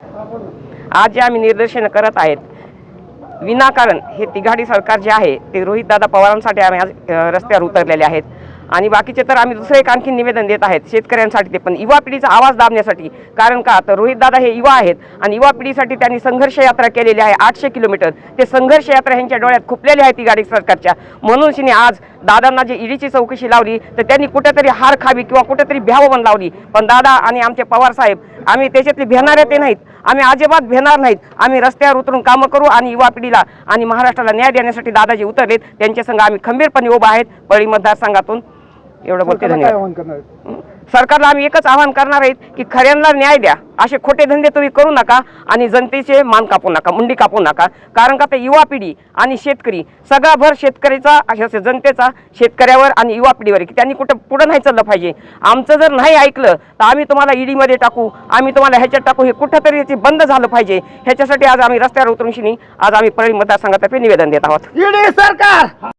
आज जे आम्ही निदर्शनं करत आहेत विनाकारण हे तिघाडी सरकार जे आहे ते रोहितदादा पवारांसाठी आम्ही आज रस्त्यावर उतरलेले आहेत. आणि बाकीचे तर आम्ही दुसरं एक आणखी निवेदन देत आहेत शेतकऱ्यांसाठी ते पण युवा पिढीचा आवाज दाबण्यासाठी. कारण का तर रोहितदादा हे युवा आहेत आणि युवा पिढीसाठी त्यांनी संघर्ष यात्रा केलेली आहे आठशे किलोमीटर. ते संघर्ष यात्रा ह्यांच्या डोळ्यात खुपलेली आहे तिघाडी सरकारच्या. म्हणून शिने आज दादांना जे ईडीची चौकशी लावली तर त्यांनी कुठेतरी हार खावी किंवा कुठेतरी भ्यावं पण लावली. पण दादा आणि आमचे पवार साहेब आम्ही त्याच्यातले भेणारे ते नाहीत. आम्ही अजिबात भेणार नाहीत. आम्ही रस्त्यावर उतरून कामं करू आणि युवा पिढीला आणि महाराष्ट्राला न्याय देण्यासाठी दादाजी उतरलेत. त्यांच्या संघ आम्ही खंबीरपणे उभा आहेत. पळी मतदारसंघातून एवढं बोलते धन्यवाद. आवाहन करणार? आहेत? सरकारला आम्ही एकच आवाहन करणार आहेत की खऱ्यांना न्याय द्या. असे खोटे धंदे तुम्ही करू नका आणि जनतेचे मान कापू नका मुंडी कापू नका. कारण का ते युवा पिढी आणि शेतकरी सगळा भर शेतकरीचा अशा जनतेचा शेतकऱ्यावर आणि युवा पिढीवर आहे की त्यांनी कुठं पुढं नाही चाललं पाहिजे. आमचं जर नाही ऐकलं तर आम्ही तुम्हाला ईडीमध्ये टाकू आम्ही तुम्हाला ह्याच्यात टाकू हे कुठंतरी याची बंद झालं पाहिजे. ह्याच्यासाठी आज आम्ही रस्त्यावर उतरून शिनी आज आम्ही परळी मतदारसंघातर्फे निवेदन देत आहोत. ईडी सरकार!